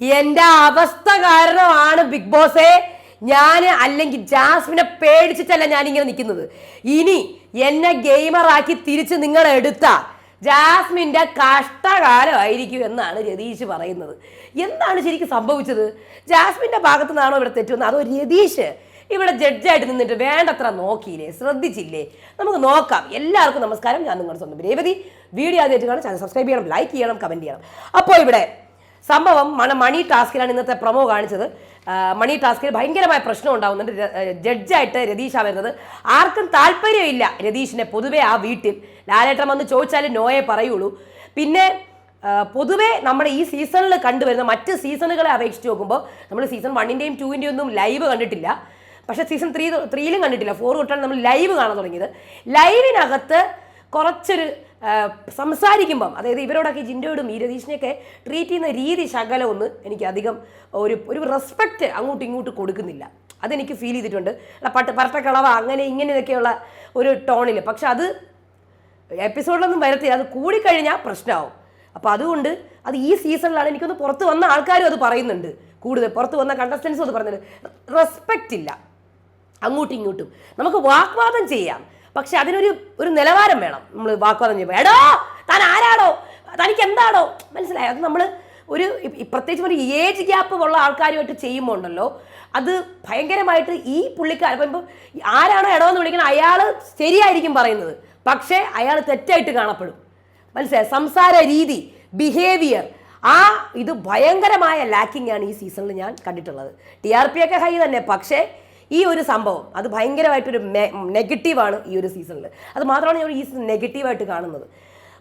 എന്റെ അവസ്ഥ കാരണമാണ് ബിഗ് ബോസേ. ഞാൻ അല്ലെങ്കിൽ ജാസ്മിനെ പേടിച്ചിട്ടല്ല ഞാൻ ഇങ്ങനെ നിൽക്കുന്നത്. ഇനി എന്നെ ഗെയിമറാക്കി തിരിച്ച് നിങ്ങൾ എടുത്ത. ജാസ്മിന്റെ കഷ്ടകാലമായിരിക്കും എന്നാണ് രതീഷ് പറയുന്നത്. എന്താണ് ശരിക്കും സംഭവിച്ചത്? ജാസ്മിന്റെ ഭാഗത്തു നിന്നാണോ ഇവിടെ തെറ്റുന്നത് അതോ രതീഷ് ഇവിടെ ജഡ്ജായിട്ട് നിന്നിട്ട് വേണ്ടത്ര നോക്കിയില്ലേ? ശ്രദ്ധിച്ചില്ലേ? നമുക്ക് നോക്കാം. എല്ലാവർക്കും നമസ്കാരം. ഞാൻ നിങ്ങളുടെ സ്വന്തം രേവതി. വീഡിയോ ആദ്യമായിട്ട് കാണാൻ ചാനൽ സബ്സ്ക്രൈബ് ചെയ്യണം ലൈക്ക് ചെയ്യണം കമന്റ് ചെയ്യണം. അപ്പോൾ ഇവിടെ സംഭവം മണ മണി ടാസ്കിലാണ് ഇന്നത്തെ പ്രൊമോ കാണിച്ചത്. മണി ടാസ്കിൽ ഭയങ്കരമായ പ്രശ്നം ഏ, ജഡ്ജായിട്ട് രതീഷാ വരുന്നത്. ആർക്കും താല്പര്യമില്ല രതീഷിനെ പൊതുവേ ആ വീട്ടിൽ. ലാലേട്ടൻ വന്ന് ചോദിച്ചാൽ നോയെ പറയുള്ളൂ. പിന്നെ പൊതുവേ നമ്മുടെ ഈ സീസണിൽ കണ്ടുവരുന്ന മറ്റ് സീസണുകളെ അപേക്ഷിച്ച് നോക്കുമ്പോൾ നമ്മൾ സീസൺ വണ്ണിന്റെയും ടൂവിന്റെയും ഒന്നും ലൈവ് കണ്ടിട്ടില്ല. പക്ഷേ സീസൺ ത്രീ ത്രീയിലും കണ്ടിട്ടില്ല. ഫോർ തൊട്ടാണ് നമ്മൾ ലൈവ് കാണാൻ തുടങ്ങിയത്. ലൈവിനകത്ത് കുറച്ചൊരു സംസാരിക്കുമ്പം അതായത് ഇവരോടൊക്കെ ജിൻഡോയോടും ഈ രതീഷിനെയൊക്കെ ട്രീറ്റ് ചെയ്യുന്ന രീതി ശകലം ഒന്ന് എനിക്ക് അധികം ഒരു ഒരു റെസ്പെക്റ്റ് അങ്ങോട്ടും ഇങ്ങോട്ടും കൊടുക്കുന്നില്ല. അതെനിക്ക് ഫീൽ ചെയ്തിട്ടുണ്ട്. അല്ല പട്ട് പരട്ടക്കളവ അങ്ങനെ ഇങ്ങനെയൊക്കെയുള്ള ഒരു ടോണിൽ പക്ഷെ അത് എപ്പിസോഡിലൊന്നും വരത്തില്ല. അത് കൂടിക്കഴിഞ്ഞാൽ പ്രശ്നമാവും അപ്പോൾ അതുകൊണ്ട് അത് ഈ സീസണിലാണ് എനിക്കൊന്ന് പുറത്ത് വന്ന ആൾക്കാരും അത് പറയുന്നുണ്ട്. കൂടുതൽ പുറത്ത് വന്ന കണ്ടസ്റ്റൻസും അത് പറയുന്നുണ്ട്. റെസ്പെക്റ്റ് ഇല്ല. അങ്ങോട്ടും ഇങ്ങോട്ടും. നമുക്ക് വാഗ്വാദം ചെയ്യാം. പക്ഷെ അതിനൊരു ഒരു നിലവാരം വേണം. നമ്മൾ വാക്കുവാദം ചെയ്യുമ്പോൾ എടോ താൻ ആരാണോ തനിക്ക് എന്താണോ മനസ്സിലായി? അത് നമ്മൾ ഒരു പ്രത്യേകിച്ച് ഒരു ഏജ് ഗ്യാപ്പ് ഉള്ള ആൾക്കാരുമായിട്ട് ചെയ്യുമ്പോൾ ഉണ്ടല്ലോ അത് ഭയങ്കരമായിട്ട് ഈ പുള്ളിക്കാരൻ ഇപ്പം ഇപ്പം ആരാണോ എടോ എന്ന് വിളിക്കുന്നത് അയാൾ ശരിയായിരിക്കും പറയുന്നത്. പക്ഷേ അയാൾ തെറ്റായിട്ട് കാണപ്പെടും. മനസ്സിലായി? സംസാര രീതി ബിഹേവിയർ ആ ഇത് ഭയങ്കരമായ ലാക്കിംഗ് ആണ് ഈ സീസണിൽ ഞാൻ കണ്ടിട്ടുള്ളത്. ടി ആർ പി ഒക്കെ ഹൈ തന്നെ. പക്ഷേ ഈ ഒരു സംഭവം അത് ഭയങ്കരമായിട്ടൊരു നെഗറ്റീവാണ് ഈ ഒരു സീസണിൽ അത് മാത്രമാണ് ഞാൻ ഈ സീസൺ നെഗറ്റീവായിട്ട് കാണുന്നത്.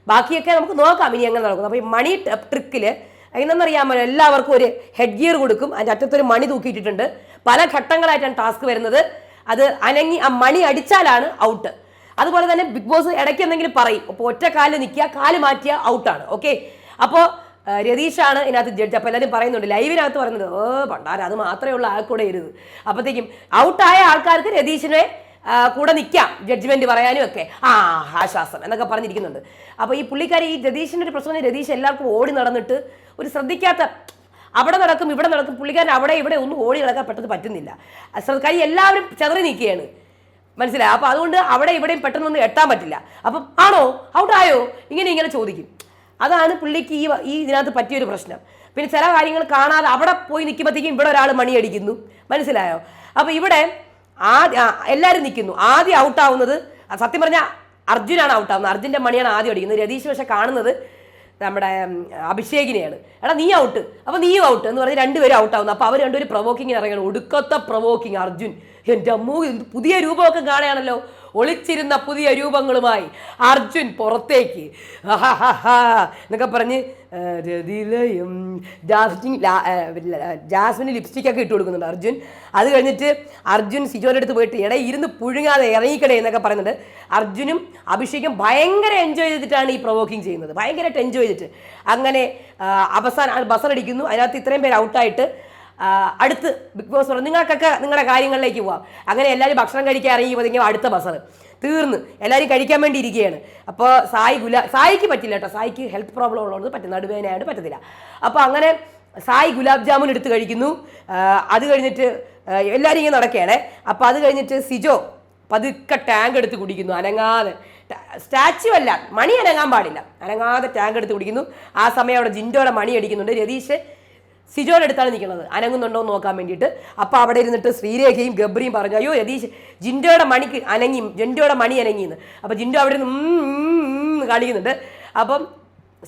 ബാക്കിയൊക്കെ നമുക്ക് നോക്കാം ഇനി എങ്ങനെ നടക്കുന്നത് അപ്പോൾ ഈ മണി ട്രിക്കിൽ എന്തെന്നറിയാമല്ലോ എല്ലാവർക്കും ഒരു ഹെഡ് ഗിയർ കൊടുക്കും. അതിന്റെ അറ്റത്തൊരു മണി തൂക്കിയിട്ടിട്ടുണ്ട്. പല ഘട്ടങ്ങളായിട്ടാണ് ടാസ്ക് വരുന്നത്. അത് അനങ്ങി ആ മണി അടിച്ചാലാണ് ഔട്ട് അതുപോലെ തന്നെ ബിഗ് ബോസ് ഇടയ്ക്ക് എന്തെങ്കിലും പറയും. അപ്പോൾ ഒറ്റ കാലിൽ നിൽക്കുക കാൽ മാറ്റിയ ഔട്ടാണ് ഓക്കെ അപ്പോൾ രതീഷാണ് ഇതിനകത്ത് ജഡ്ജ് അപ്പോൾ എല്ലാവരും പറയുന്നുണ്ട് ലൈവിനകത്ത് പറയുന്നത് ഓ പണ്ടാര അത് മാത്രമേ ഉള്ള ആൾക്കൂടെ കൂടെ ഇരുത് അപ്പോഴത്തേക്കും ഔട്ടായ ആൾക്കാർക്ക് രതീഷിനെ കൂടെ നിൽക്കാം ജഡ്ജ്മെന്റ് പറയാനും ഒക്കെ. ആ ആശ്വാസം എന്നൊക്കെ പറഞ്ഞിരിക്കുന്നുണ്ട്. അപ്പോൾ ഈ പുള്ളിക്കാരി ഈ രതീഷിന്റെ ഒരു പ്രശ്നം രതീഷ് എല്ലാവർക്കും ഓടി നടന്നിട്ട് ഒരു ശ്രദ്ധിക്കാത്ത അവിടെ നടക്കും ഇവിടെ നടക്കും പുള്ളിക്കാരൻ അവിടെ ഇവിടെ ഒന്നും ഓടി നടക്കാൻ പെട്ടെന്ന് പറ്റുന്നില്ല. കാര്യം എല്ലാവരും ചെതറി നിൽക്കുകയാണ്. മനസ്സിലായി? അപ്പോൾ അതുകൊണ്ട് അവിടെ ഇവിടെയും പെട്ടെന്നൊന്നും എത്താൻ പറ്റില്ല. അപ്പം ആണോ? ഔട്ടായോ ഇങ്ങനെ ഇങ്ങനെ ചോദിക്കും. അതാണ് പുള്ളിക്ക് ഈ ഈ ഇതിനകത്ത് പറ്റിയൊരു പ്രശ്നം. പിന്നെ ചില കാര്യങ്ങൾ കാണാതെ അവിടെ പോയി നിൽക്കുമ്പോഴത്തേക്കും ഇവിടെ ഒരാൾ മണിയടിക്കുന്നു. മനസ്സിലായോ? അപ്പോൾ ഇവിടെ ആദ്യ എല്ലാവരും നിൽക്കുന്നു. ആദ്യം ഔട്ടാവുന്നത് സത്യം പറഞ്ഞാൽ അർജുനാണ് ഔട്ടാവുന്നത്. അർജുന്റെ മണിയാണ് ആദ്യം അടിക്കുന്നത്. രതീഷ് പക്ഷെ കാണുന്നത് നമ്മുടെ അഭിഷേകിനെയാണ്. എടാ നീ ഔട്ട്. അപ്പോൾ നീ ഔട്ട് എന്ന് പറഞ്ഞ് രണ്ടുപേരും ഔട്ടാവുന്നു. അപ്പോൾ അവർ രണ്ടുപേരും പ്രവോക്കിങ് ഇറങ്ങണം ഒടുക്കത്തെ പ്രവോക്കിങ് അർജുൻ. എന്റെ അമ്മൂ പുതിയ രൂപമൊക്കെ കാണുകയാണല്ലോ. ഒളിച്ചിരുന്ന പുതിയ രൂപങ്ങളുമായി അർജുൻ പുറത്തേക്ക്. എന്നൊക്കെ പറഞ്ഞ് രതിലയും ജാസ്മിൻ ജാസ്മിന് ലിപ്സ്റ്റിക് ഒക്കെ ഇട്ട് കൊടുക്കുന്നുണ്ട് അർജുൻ. അത് കഴിഞ്ഞിട്ട് അർജുൻ സിജോന്റെ അടുത്ത് പോയിട്ട് ഇട ഇരുന്ന് പുഴുങ്ങാതെ ഇറങ്ങിക്കടേ എന്നൊക്കെ പറയുന്നുണ്ട്. അർജുനും അഭിഷേകും ഭയങ്കര എൻജോയ് ചെയ്തിട്ടാണ് ഈ പ്രൊവോക്കിംഗ് ചെയ്യുന്നത്. ഭയങ്കരമായിട്ട് എൻജോയ് ചെയ്തിട്ട്. അങ്ങനെ അവസാനം ബസറടിക്കുന്നു അതിനകത്ത് ഇത്രയും പേര് ഔട്ടായിട്ട് അടുത്ത് ബിഗ് ബോസ് പറഞ്ഞു നിങ്ങൾക്കൊക്കെ നിങ്ങളുടെ കാര്യങ്ങളിലേക്ക് പോവാം. അങ്ങനെ എല്ലാവരും ഭക്ഷണം കഴിക്കാൻ ഇറങ്ങിയപ്പോഴത്തേക്കും അടുത്ത ബസർ തീർന്ന്. എല്ലാവരും കഴിക്കാൻ വേണ്ടി ഇരിക്കുകയാണ്. അപ്പോൾ സായി ഗുല സായിക്ക് പറ്റില്ല കേട്ടോ. സായിക്ക് ഹെൽത്ത് പ്രോബ്ലം ഉള്ളതുകൊണ്ട് പറ്റും. നടുവേനായിട്ട് പറ്റത്തില്ല. അപ്പോൾ അങ്ങനെ സായി ഗുലാബ് ജാമുൻ എടുത്ത് കഴിക്കുന്നു. അത് കഴിഞ്ഞിട്ട് എല്ലാവരും ഇങ്ങനെ നടക്കുകയാണ്. അപ്പോൾ അത് കഴിഞ്ഞിട്ട് സിജോ പതുക്കെ ടാങ്ക് എടുത്ത് കുടിക്കുന്നു. അനങ്ങാതെ. സ്റ്റാച്ചു അല്ല. മണി അനങ്ങാൻ പാടില്ല. അനങ്ങാതെ ടാങ്ക് എടുത്ത് കുടിക്കുന്നു. ആ സമയം അവിടെ ജിൻഡോടെ മണി അടിക്കുന്നുണ്ട്. രതീഷ് സിജോയുടെ നിൽക്കുന്നത്. അനങ്ങുന്നുണ്ടോ എന്ന് നോക്കാൻ വേണ്ടിയിട്ട്. അപ്പോൾ അവിടെ ഇരുന്നിട്ട് ശ്രീരേഖയും ഗബ്രിയും പറഞ്ഞു അയ്യോ രതീഷ് ജിൻഡോയുടെ മണിക്ക് അനങ്ങി ജിൻഡോയുടെ മണി അനങ്ങിന്ന് അപ്പോൾ ജിൻഡോ അവിടെ നിന്ന് കളിക്കുന്നുണ്ട് അപ്പം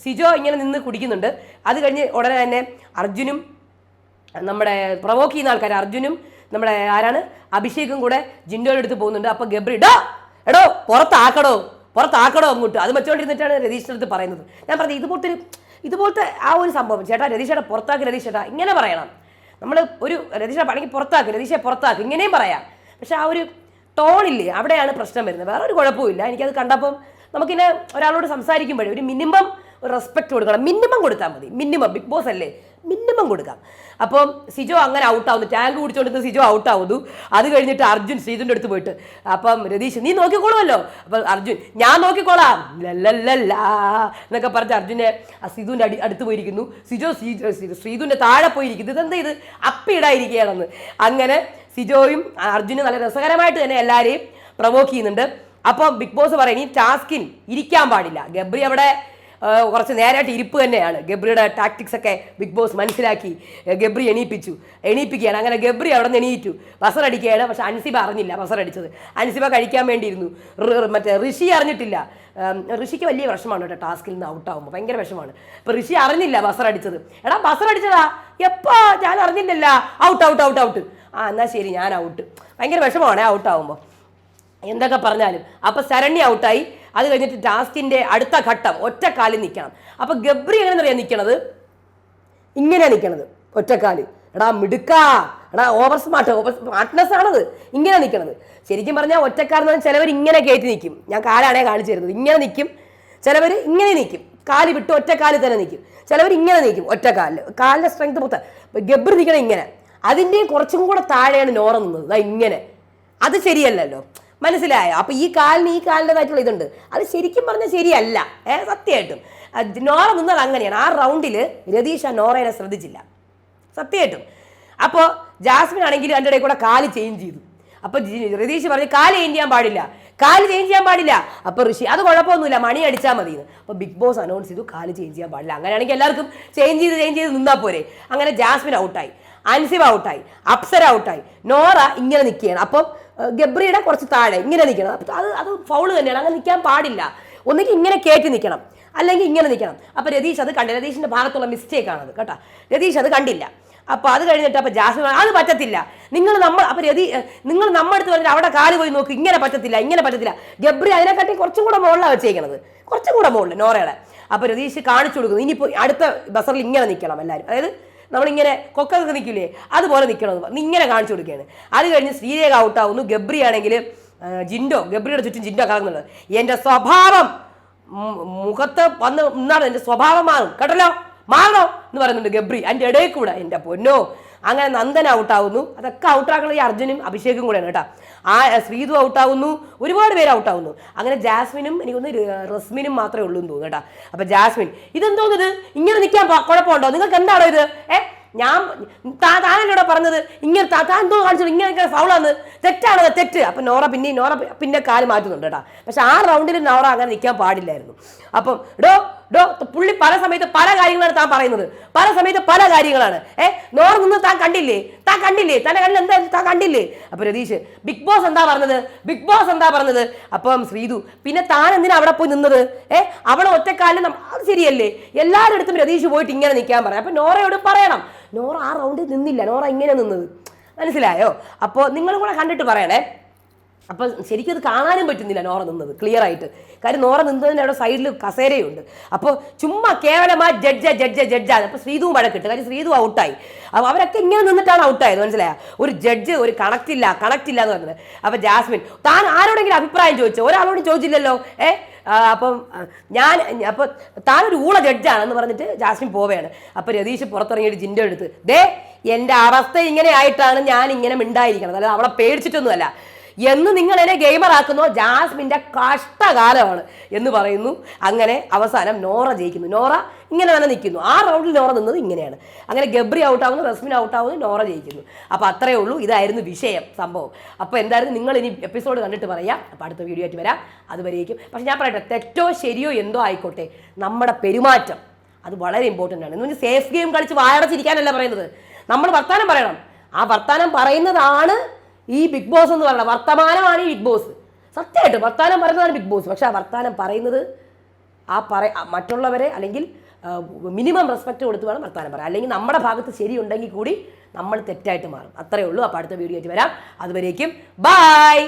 സിജോ ഇങ്ങനെ നിന്ന് കുടിക്കുന്നുണ്ട്. അത് കഴിഞ്ഞ് ഉടനെ തന്നെ അർജുനും നമ്മുടെ പ്രവോക്ക് ചെയ്യുന്ന ആൾക്കാർ അർജുനും നമ്മുടെ ആരാണ്? അഭിഷേകും കൂടെ ജിൻഡോയുടെ അടുത്ത് പോകുന്നുണ്ട്. അപ്പോൾ ഗബ്രി ഡോ എടോ പുറത്താക്കടോ പുറത്താക്കടോ അങ്ങോട്ട്. അത് വെച്ചുകൊണ്ടിരുന്നിട്ടാണ് രതീഷിന്റെ അടുത്ത് പറയുന്നത്. ഞാൻ പറഞ്ഞത് ഇതുപോലത്തെ ഒരു ഇതുപോലത്തെ ആ ഒരു സംഭവം ചേട്ടാ രതീഷേട്ട പുറത്താക്കി രതീഷേട്ട ഇങ്ങനെ പറയണം. നമ്മൾ ഒരു രതീഷ പണിക്ക് പുറത്താക്ക് രതീഷെ പുറത്താക്ക് ഇങ്ങനെയും പറയാം. പക്ഷെ ആ ഒരു ടോണില്ലേ അവിടെയാണ് പ്രശ്നം വരുന്നത്. വേറെ ഒരു കുഴപ്പമില്ല എനിക്കത് കണ്ടപ്പം നമുക്കിങ്ങനെ ഒരാളോട് സംസാരിക്കുമ്പോഴേ ഒരു മിനിമം ഒരു റെസ്പെക്ട് കൊടുക്കണം. മിനിമം കൊടുത്താൽ മതി. മിനിമം ബിഗ് ബോസ് അല്ലേ? മിനിമം കൊടുക്കാം. അപ്പം സിജോ അങ്ങനെ ഔട്ടാവുന്നു. ടാങ്ക് കുടിച്ചുകൊണ്ടിരുന്ന സിജോ ഔട്ടാവുന്നു. അത് കഴിഞ്ഞിട്ട് അർജുൻ സീതുന്റെ അടുത്ത് പോയിട്ട് അപ്പം രതീഷ് നീ നോക്കിക്കോളുമല്ലോ? അപ്പം അർജുൻ ഞാൻ നോക്കിക്കോളാം. എന്നൊക്കെ പറഞ്ഞ് അർജുനെ ആ സിധുവിന്റെ അടി അടുത്ത് പോയിരിക്കുന്നു. സിജോ ശ്രീധുവിന്റെ താഴെ പോയിരിക്കുന്നു. ഇതെന്താ ഇത്? അപ്പിടായിരിക്കുകയാണെന്ന് അങ്ങനെ സിജോയും അർജുനും നല്ല രസകരമായിട്ട് തന്നെ എല്ലാവരെയും പ്രൊവോക്ക് ചെയ്യുന്നുണ്ട്. അപ്പം ബിഗ് ബോസ് പറയും ഈ ടാസ്കിൽ ഇരിക്കാൻ പാടില്ല. ഗബ്രി അവിടെ കുറച്ച് നേരായിട്ട് ഇരിപ്പ് തന്നെയാണ്. ഗബ്രിയുടെ ടാക്ടിക്സ് ഒക്കെ ബിഗ് ബോസ് മനസ്സിലാക്കി. ഗബ്രി എണീപ്പിച്ചു. എണീപ്പിക്കുകയാണ്. അങ്ങനെ ഗബ്രി അവിടെ നിന്ന് എണീറ്റു ബസറടിക്കുകയാണ് പക്ഷെ അൻസിബ അറിഞ്ഞില്ല ബസറടിച്ചത് അൻസിബ കഴിക്കാൻ വേണ്ടിയിരുന്നു. മറ്റേ ഋഷി അറിഞ്ഞിട്ടില്ല. ഋഷിക്ക് വലിയ വിഷമാണ് കേട്ടോ ടാസ്കിൽ നിന്ന് ഔട്ടാവുമ്പോൾ ഭയങ്കര വിഷമാണ് അപ്പോൾ ഋഷി അറിഞ്ഞില്ല ബസറടിച്ചത് എടാ ബസറടിച്ചതാ എപ്പോ? ഞാൻ അറിഞ്ഞില്ലല്ല. ഔട്ട് ഔട്ട് ഔട്ട് ഔട്ട് ആ എന്നാ ശരി ഞാൻ ഔട്ട് ഭയങ്കര വിഷമമാണ് ഔട്ടാവുമ്പോൾ എന്തൊക്കെ പറഞ്ഞാലും. അപ്പൊ ശരണ്യ ഔട്ടായി അത് കഴിഞ്ഞിട്ട് ടാസ്കിന്റെ അടുത്ത ഘട്ടം ഒറ്റക്കാലിൽ നിൽക്കണം. അപ്പോൾ ഗബ്രി എങ്ങനെ അറിയാം നിൽക്കണത്? ഇങ്ങനെയാണ് നിൽക്കണത് ഒറ്റക്കാലിൽ എടാ മിടുക്കാ. എടാ ഓവർ സ്മാർട്ട് ഓവർ സ്മാർട്ട്നെസ് ആണത്. ഇങ്ങനെ നിൽക്കണത്. ശരിക്കും പറഞ്ഞാൽ ഒറ്റക്കാരെന്ന് പറഞ്ഞാൽ ചിലവർ ഇങ്ങനെ കയറ്റി നിൽക്കും. ഞാൻ കാലാണേ കാണിച്ചു തരുന്നത്. ഇങ്ങനെ നിൽക്കും. ചിലവർ ഇങ്ങനെ നിൽക്കും. കാൽ വിട്ട് ഒറ്റക്കാലിൽ തന്നെ നിൽക്കും. ചിലവർ ഇങ്ങനെ നിൽക്കും ഒറ്റക്കാലിൽ കാലിന്റെ സ്ട്രെങ്ത് മൊത്തം. ഗബ്രി നിൽക്കണം ഇങ്ങനെ. അതിന്റെയും കുറച്ചും കൂടെ താഴെയാണ് നോറ ഇങ്ങനെ. അത് ശരിയല്ലല്ലോ. മനസ്സിലായോ? അപ്പൊ ഈ കാലിന് ഈ കാലിന്റെതായിട്ടുള്ള ഇതുണ്ട്. അത് ശരിക്കും പറഞ്ഞാൽ ശരിയല്ല. ഏ സത്യമായിട്ടും നോറ നിന്നത് അങ്ങനെയാണ്. ആ റൗണ്ടിൽ രതീഷ നോറേനെ ശ്രദ്ധിച്ചില്ല. സത്യമായിട്ടും അപ്പോൾ ജാസ്മിൻ ആണെങ്കിൽ എന്റെ ഇടയിൽ കൂടെ കാൽ ചേഞ്ച് ചെയ്തു. അപ്പോൾ രതീഷ് പറഞ്ഞു കാൽ ചേഞ്ച് ചെയ്യാൻ പാടില്ല. കാൽ ചേഞ്ച് ചെയ്യാൻ പാടില്ല. അപ്പോൾ ഋഷി അത് കുഴപ്പമൊന്നുമില്ല. മണി അടിച്ചാൽ മതി അപ്പോൾ ബിഗ് ബോസ് അനൗൺസ് ചെയ്തു കാൽ ചേഞ്ച് ചെയ്യാൻ പാടില്ല. അങ്ങനെയാണെങ്കിൽ എല്ലാവർക്കും ചേഞ്ച് ചെയ്ത് ചേഞ്ച് ചെയ്ത് നിന്നാൽ പോരെ. അങ്ങനെ ജാസ്മിൻ ഔട്ടായി അൻസിബ് ഔട്ടായി അപ്സര ഔട്ടായി നോറ ഇങ്ങനെ നിൽക്കുകയാണ് അപ്പം ഏഹ്, ഗബ്രിയുടെ കുറച്ച് താഴെ ഇങ്ങനെ നിൽക്കണം. അത് അത് ഫൗൾ തന്നെയാണ്. അങ്ങനെ നിൽക്കാൻ പാടില്ല. ഒന്നുകിൽ ഇങ്ങനെ കയറ്റി നിൽക്കണം. അല്ലെങ്കിൽ ഇങ്ങനെ നിൽക്കണം. അപ്പോൾ രതീഷ് അത് കണ്ടില്ല രതീഷിന്റെ ഭാഗത്തുള്ള മിസ്റ്റേക്ക് ആണത് കേട്ടോ. രതീഷ് അത് കണ്ടില്ല. അപ്പോൾ അത് കഴിഞ്ഞിട്ട് അപ്പോൾ ജാസ്മിൻ അത് പറ്റത്തില്ല. നിങ്ങൾ നമ്മൾ അപ്പോൾ രതി നിങ്ങൾ നമ്മുടെ നമ്മടുത്ത് പറഞ്ഞിട്ട് അവിടെ കാൽ പോയി നോക്ക്. ഇങ്ങനെ പറ്റത്തില്ല ഇങ്ങനെ പറ്റത്തില്ല. ഗബ്രി അതിനെക്കാട്ടി കുറച്ചും കൂടെ മുകളിലാണ് വെച്ചേക്കണത്. കുറച്ചും കൂടെ മുകളിൽ നോറയുടെ. അപ്പോൾ രതീഷ് കാണിച്ചു കൊടുക്കുന്നു. ഇനിയിപ്പോൾ അടുത്ത ബസറിൽ ഇങ്ങനെ നിൽക്കണം എല്ലാവരും അതായത് നമ്മളിങ്ങനെ കൊക്കൊക്കെ നിൽക്കില്ലേ? അതുപോലെ നിൽക്കണമെന്ന് ഇങ്ങനെ കാണിച്ചു കൊടുക്കുകയാണ്. അത് കഴിഞ്ഞ് ശ്രീരേഖ ഔട്ടാവുന്നു. ഗബ്രി ആണെങ്കിൽ ജിൻഡോ ഗബ്രിയുടെ ചുറ്റും ജിൻഡോ കറങ്ങുന്നത്. എന്റെ സ്വഭാവം മുഖത്ത് വന്ന് നിന്നാണ് എന്റെ സ്വഭാവം മാറും. കേട്ടല്ലോ? മാറണോ? എന്ന് പറയുന്നുണ്ട് ഗബ്രി. എന്റെ ഇടയിൽ കൂടെ എന്റെ പൊന്നോ അങ്ങനെ നന്ദൻ ഔട്ടാവുന്നു. അതൊക്കെ ഔട്ടാക്കുന്നത് ഈ അർജുനും അഭിഷേകും കൂടെയാണ് കേട്ടോ. ആ ശ്രീതു ഔട്ടാവുന്നു. ഒരുപാട് പേര് ഔട്ടാവുന്നു. അങ്ങനെ ജാസ്മിനും എനിക്കൊന്ന് റസ്മിനും മാത്രമേ ഉള്ളൂ എന്ന് തോന്നുന്നു കേട്ടോ. അപ്പൊ ജാസ്മിൻ ഇതെന്തോന്നത്? ഇങ്ങനെ നിൽക്കാൻ കുഴപ്പമുണ്ടോ? നിങ്ങൾക്ക് എന്താണോ ഇത്? ഏ ഞാൻ താ- താനല്ലോടെ പറഞ്ഞത്? ഇങ്ങനെ താൻ എന്തോ കാണിച്ചത്? ഇങ്ങനെ ഫൗളാന്ന്. തെറ്റാണത് തെറ്റ്. അപ്പൊ നോറ പിന്നെ നോറ പിന്നെ കാൽ മാറ്റുന്നുണ്ട് കേട്ടോ. പക്ഷെ ആ റൗണ്ടിൽ നോറ അങ്ങനെ നിൽക്കാൻ പാടില്ലായിരുന്നു. അപ്പം ഡോ ഡോ പുള്ളി പല സമയത്ത് പല കാര്യങ്ങളാണ് താൻ പറയുന്നത്. പല സമയത്ത് പല കാര്യങ്ങളാണ്. ഏ നോർ നിന്ന് താൻ കണ്ടില്ലേ? താൻ കണ്ടില്ലേ? തന്നെ കണ്ടില്ല എന്താ താൻ കണ്ടില്ലേ? അപ്പൊ രതീഷ് ബിഗ് ബോസ് എന്താ പറഞ്ഞത്? ബിഗ് ബോസ് എന്താ പറഞ്ഞത്? അപ്പം ശ്രീതു പിന്നെ താൻ എന്തിനാ അവിടെ പോയി നിന്നത്? ഏ അവളെ ഒറ്റക്കാലിൽ അത് ശരിയല്ലേ. എല്ലാവരുടെ അടുത്തും രതീഷ് പോയിട്ട് ഇങ്ങനെ നിൽക്കാൻ പറയാം. അപ്പൊ നോറയോട് പറയണം. നോറ ആ റൗണ്ടിൽ നിന്നില്ല. നോറ ഇങ്ങനെ നിന്നത്. മനസ്സിലായോ? അപ്പോൾ നിങ്ങളും കൂടെ കണ്ടിട്ട് പറയണേ. അപ്പൊ ശരിക്കും അത് കാണാനും പറ്റുന്നില്ല നോറ നിന്നത് ക്ലിയർ ആയിട്ട്. കാര്യം നോറ നിന്നതിന്റെ അവിടെ സൈഡിൽ കസേരയുണ്ട്. അപ്പോൾ ചുമ്മാ കേവലമാ ജഡ്ജ ജഡ്ജ ജഡ്ജാണ് അപ്പോൾ ശ്രീതുവും വഴക്കിട്ട്. കാര്യം ശ്രീതു ഔട്ടായി അപ്പോൾ അവരൊക്കെ ഇങ്ങനെ നിന്നിട്ടാണ് ഔട്ടായത് മനസ്സിലായ? ഒരു ജഡ്ജ് ഒരു കണക്റ്റ് ഇല്ല കണക്റ്റ് ഇല്ല എന്ന് പറഞ്ഞത്. അപ്പോൾ ജാസ്മിൻ താൻ ആരോടെങ്കിലും അഭിപ്രായം ചോദിച്ചോ? ഒരാളോടും ചോദിച്ചില്ലല്ലോ ഏ? അപ്പം ഞാൻ അപ്പൊ താനൊരു ഊള ജഡ്ജാണെന്ന് പറഞ്ഞിട്ട് ജാസ്മിൻ പോവുകയാണ്. അപ്പൊ രതീഷ് പുറത്തിറങ്ങിയിട്ട് ജിന്റെ എടുത്ത് ദേ എന്റെ അവസ്ഥ ഇങ്ങനെ ആയിട്ടാണ് ഞാൻ ഇങ്ങനെ മിണ്ടായിരിക്കണം അല്ലാതെ അവളെ പേടിച്ചിട്ടൊന്നുമല്ല. എന്ന് നിങ്ങൾ എന്നെ ഗെയിമർ ആക്കുന്നോ? ജാസ്മിന്റെ കഷ്ടകാലമാണ് എന്ന് പറയുന്നു. അങ്ങനെ അവസാനം നോറ ജയിക്കുന്നു. നോറ ഇങ്ങനെ തന്നെ നിൽക്കുന്നു. ആ റൗണ്ടിൽ നോറ നിന്നത് ഇങ്ങനെയാണ്. അങ്ങനെ ഗബ്രി ഔട്ടാവുന്നു റസ്മിൻ ഔട്ടാവുന്നു നോറ ജയിക്കുന്നു. അപ്പോൾ അത്രയേ ഉള്ളൂ. ഇതായിരുന്നു വിഷയം സംഭവം. അപ്പോൾ എന്തായാലും നിങ്ങൾ ഇനി എപ്പിസോഡ് കണ്ടിട്ട് പറയാം. അപ്പോൾ അടുത്ത വീഡിയോ ആയിട്ട് വരാം. അതുവരേക്കും. പക്ഷെ ഞാൻ പറയട്ടെ തെറ്റോ ശരിയോ എന്തോ ആയിക്കോട്ടെ നമ്മുടെ പെരുമാറ്റം അത് വളരെ ഇമ്പോർട്ടന്റ് ആണ്. എന്ന് പറഞ്ഞാൽ സേഫ് ഗെയിം കളിച്ച് വായടച്ചിരിക്കാനല്ല പറയുന്നത്. നമ്മൾ വർത്താനം പറയണം. ആ വർത്താനം പറയുന്നതാണ് ഈ ബിഗ് ബോസ് എന്ന് പറയുന്നത് വർത്തമാനമാണ് ഈ ബിഗ് ബോസ് സത്യമായിട്ട് വർത്തമാനം പറയുന്നതാണ് ബിഗ് ബോസ് പക്ഷെ ആ വർത്തമാനം പറയുന്നത് ആ പറ മറ്റുള്ളവരെ അല്ലെങ്കിൽ മിനിമം റെസ്പെക്റ്റ് കൊടുത്ത് വേണം വർത്തമാനം പറയാം അല്ലെങ്കിൽ നമ്മുടെ ഭാഗത്ത് ശരിയുണ്ടെങ്കിൽ കൂടി നമ്മൾ തെറ്റായിട്ട് മാറും. അത്രയേ ഉള്ളൂ. അപ്പോൾ അടുത്ത വീഡിയോ ആയിട്ട് വരാം. അതുവരേക്കും ബായ്